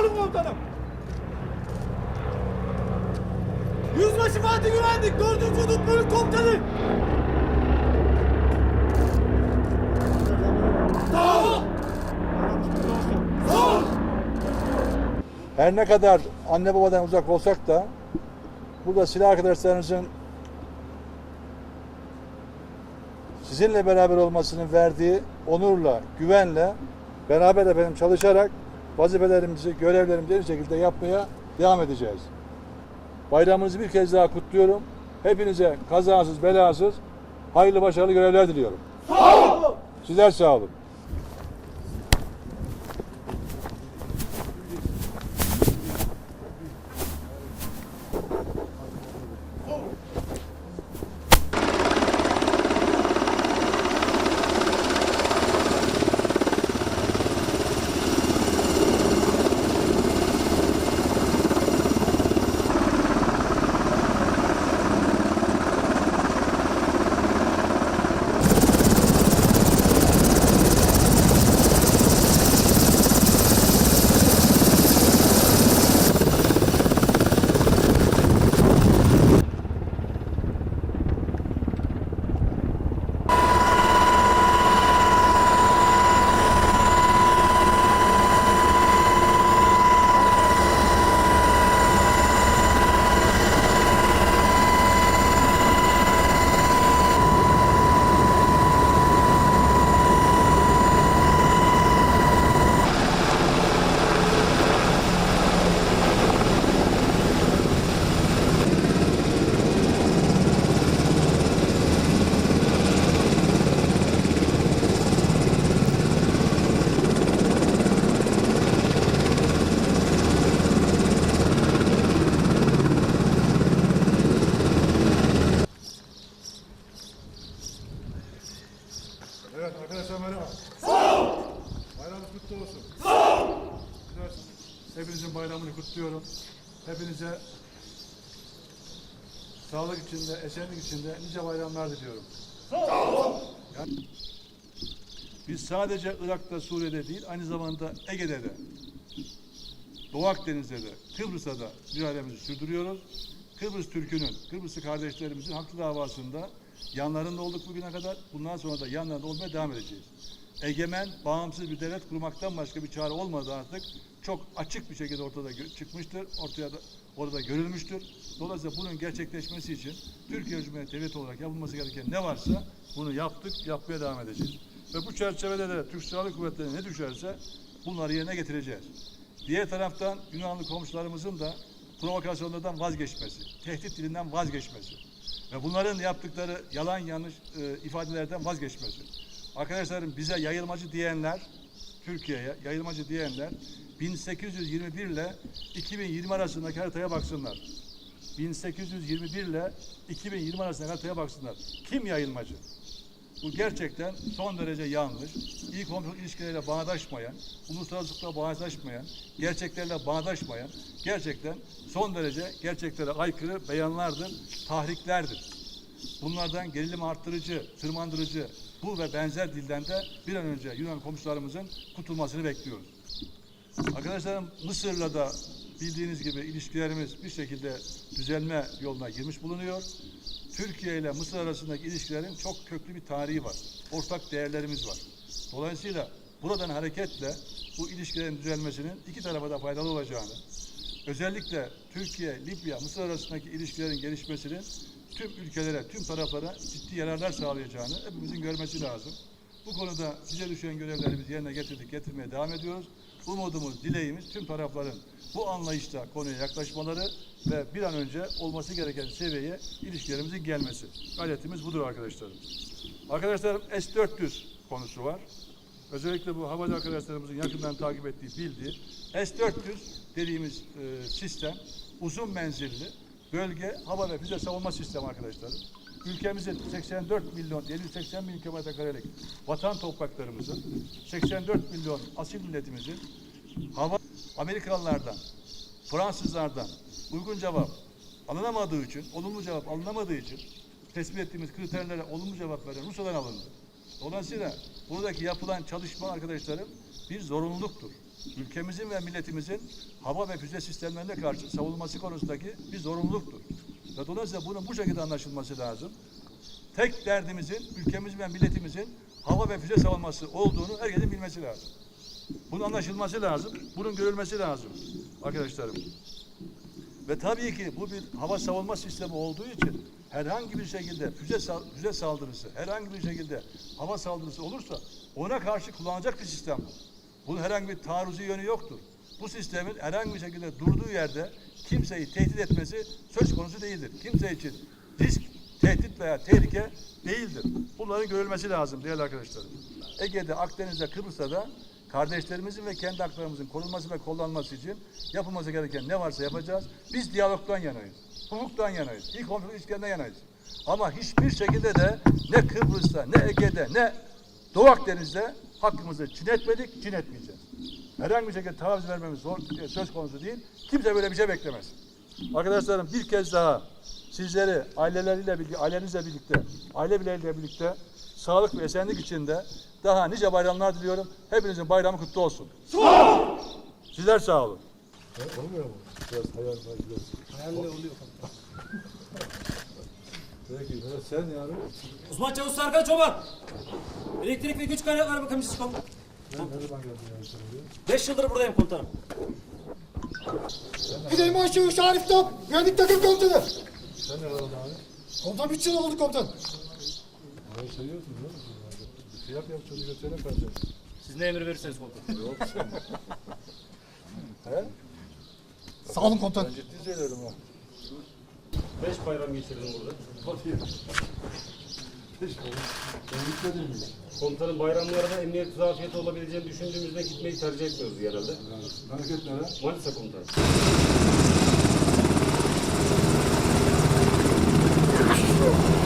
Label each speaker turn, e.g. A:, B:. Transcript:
A: Olun komutanım. Yüzbaşı Fatih Güvendik, 4. Hudut Bölük Komutanı. Sağ.
B: Her ne kadar anne babadan uzak olsak da burada silah arkadaşlarınızın sizinle beraber olmasının verdiği onurla, güvenle beraber efendim çalışarak vazifelerimizi, görevlerimizi en şekilde yapmaya devam edeceğiz. Bayramınızı bir kez daha kutluyorum. Hepinize kazasız, belasız, hayırlı başarılı görevler diliyorum.
A: Sağ ol.
B: Sizler sağ olun. Evet arkadaşlar merhaba. Sağ ol. Bayramınız kutlu olsun. Sağ. Hepinizin bayramını kutluyorum. Hepinize sağlık içinde, esenlik içinde nice bayramlar diliyorum. Sağ. Yani biz sadece Irak'ta, Suriye'de değil, aynı zamanda Ege'de de, Doğu Akdeniz'de de, Kıbrıs'ta da mücadelemizi sürdürüyoruz. Kıbrıs Türk'ünün, Kıbrıslı kardeşlerimizin haklı davasında yanlarında olduk bugüne kadar. Bundan sonra da yanlarında olmaya devam edeceğiz. Egemen, bağımsız bir devlet kurmaktan başka bir çare olmadı artık. Çok açık bir şekilde ortada çıkmıştır. Ortaya da orada görülmüştür. Dolayısıyla bunun gerçekleşmesi için Türkiye Cumhuriyeti Devleti olarak yapılması gereken ne varsa bunu yaptık, yapmaya devam edeceğiz. Ve bu çerçevede de Türk Silahlı Kuvvetleri'ne ne düşerse bunları yerine getireceğiz. Diğer taraftan Yunanlı komşularımızın da provokasyonlardan vazgeçmesi, tehdit dilinden vazgeçmesi ve bunların yaptıkları yalan yanlış e, ifadelerden vazgeçmesi. Arkadaşlarım bize yayılmacı diyenler, Türkiye'ye yayılmacı diyenler 1821 ile 2020 arasındaki haritaya baksınlar. 1821 ile 2020 arasındaki haritaya baksınlar. Kim yayılmacı? Bu gerçekten son derece yanlış. İyi komşuluk ilişkileriyle bağdaşmayan, uluslararası bağdaşmayan, gerçeklerle bağdaşmayan, gerçekten son derece gerçeklere aykırı beyanlardır, tahriklerdir. Bunlardan gerilim arttırıcı, tırmandırıcı bu ve benzer dilden de bir an önce Yunan komşularımızın kurtulmasını bekliyoruz. Arkadaşlarım Mısır'la da bildiğiniz gibi ilişkilerimiz bir şekilde düzelme yoluna girmiş bulunuyor. Türkiye ile Mısır arasındaki ilişkilerin çok köklü bir tarihi var. Ortak değerlerimiz var. Dolayısıyla buradan hareketle bu ilişkilerin düzelmesinin iki tarafa da faydalı olacağını, özellikle Türkiye, Libya, Mısır arasındaki ilişkilerin gelişmesinin tüm ülkelere, tüm taraflara ciddi yararlar sağlayacağını hepimizin görmesi lazım. Bu konuda bize düşen görevlerimizi yerine getirdik, getirmeye devam ediyoruz. Umudumuz, dileğimiz tüm tarafların bu anlayışla konuya yaklaşmaları ve bir an önce olması gereken seviyeye ilişkilerimizin gelmesi. Gayretimiz budur arkadaşlarım. Arkadaşlarım S-400 konusu var. Özellikle bu havacı arkadaşlarımızın yakından takip ettiği, bildiği S-400 dediğimiz e, sistem uzun menzilli bölge hava ve füze savunma sistemi arkadaşlarım. Ülkemizin 84 milyon 780 bin kilometre karelik vatan topraklarımızın 84 milyon asil milletimizin hava Amerikalılardan, Fransızlardan uygun cevap alınamadığı için, olumlu cevap alınamadığı için tespit ettiğimiz kriterlere olumlu cevap veren Rusya'dan alındı. Dolayısıyla buradaki yapılan çalışma arkadaşlarım bir zorunluluktur. ülkemizin ve milletimizin hava ve füze sistemlerine karşı savunması konusundaki bir zorunluluktur. Ve dolayısıyla bunun bu şekilde anlaşılması lazım. Tek derdimizin ülkemizin ve milletimizin hava ve füze savunması olduğunu herkesin bilmesi lazım. Bunun anlaşılması lazım, bunun görülmesi lazım arkadaşlarım. Ve tabii ki bu bir hava savunma sistemi olduğu için herhangi bir şekilde füze, füze saldırısı, herhangi bir şekilde hava saldırısı olursa ona karşı kullanacak bir sistem bu. Bunun herhangi bir taarruzi yönü yoktur. Bu sistemin herhangi bir şekilde durduğu yerde kimseyi tehdit etmesi söz konusu değildir. Kimse için risk, tehdit veya tehlike değildir. Bunların görülmesi lazım değerli arkadaşlarım. Ege'de, Akdeniz'de, Kıbrıs'ta da kardeşlerimizin ve kendi haklarımızın korunması ve kullanılması için yapılması gereken ne varsa yapacağız. Biz diyalogdan yanayız. Hukuktan yanayız. İlk konflik ilişkilerinden yanayız. Ama hiçbir şekilde de ne Kıbrıs'ta, ne Ege'de, ne Doğu Akdeniz'de hakkımızı çiğnetmedik, çiğnetmeyeceğiz. Herhangi bir şekilde taviz vermemiz zor, e, söz konusu değil. Kimse böyle bir şey beklemez. Arkadaşlarım bir kez daha sizleri aileleriyle birlikte, ailenizle birlikte, aile bireyleriyle birlikte sağlık ve esenlik içinde daha nice bayramlar diliyorum. Hepinizin bayramı kutlu olsun. Sizler sağ olun.
C: Olmuyor mu? Biraz hayal var biraz.
A: Hayalle oluyor.
C: Peki, evet, sen yarın
A: Osman Çavuş Sarkan Çoban. Elektrik ve güç kaynakları bakımcısı komutanım.
C: Ben ne zaman geldin yarın sen buraya?
A: Beş yıldır buradayım komutanım.
D: Süleyman Çavuş Arif Top, güvenlik takım komutanı.
C: Sen ne var abi?
D: Komutan 3 yıl oldu komutan.
C: Orayı seviyorsun değil mi? Bir Fiyat yap çocuğu götürelim kardeşim.
A: Siz ne emir verirseniz komutanım.
C: Yok sen. He?
D: Sağ olun komutan.
C: Ben ciddi söylüyorum ha.
E: Beş bayram geçirdim burada.
C: Hadi. Ben gitmedim mi?
E: Komutanım bayramlarda emniyet zafiyeti olabileceğini düşündüğümüzde gitmeyi tercih etmiyoruz herhalde.
C: Hareket nere?
E: Manisa komutanım. Thank you.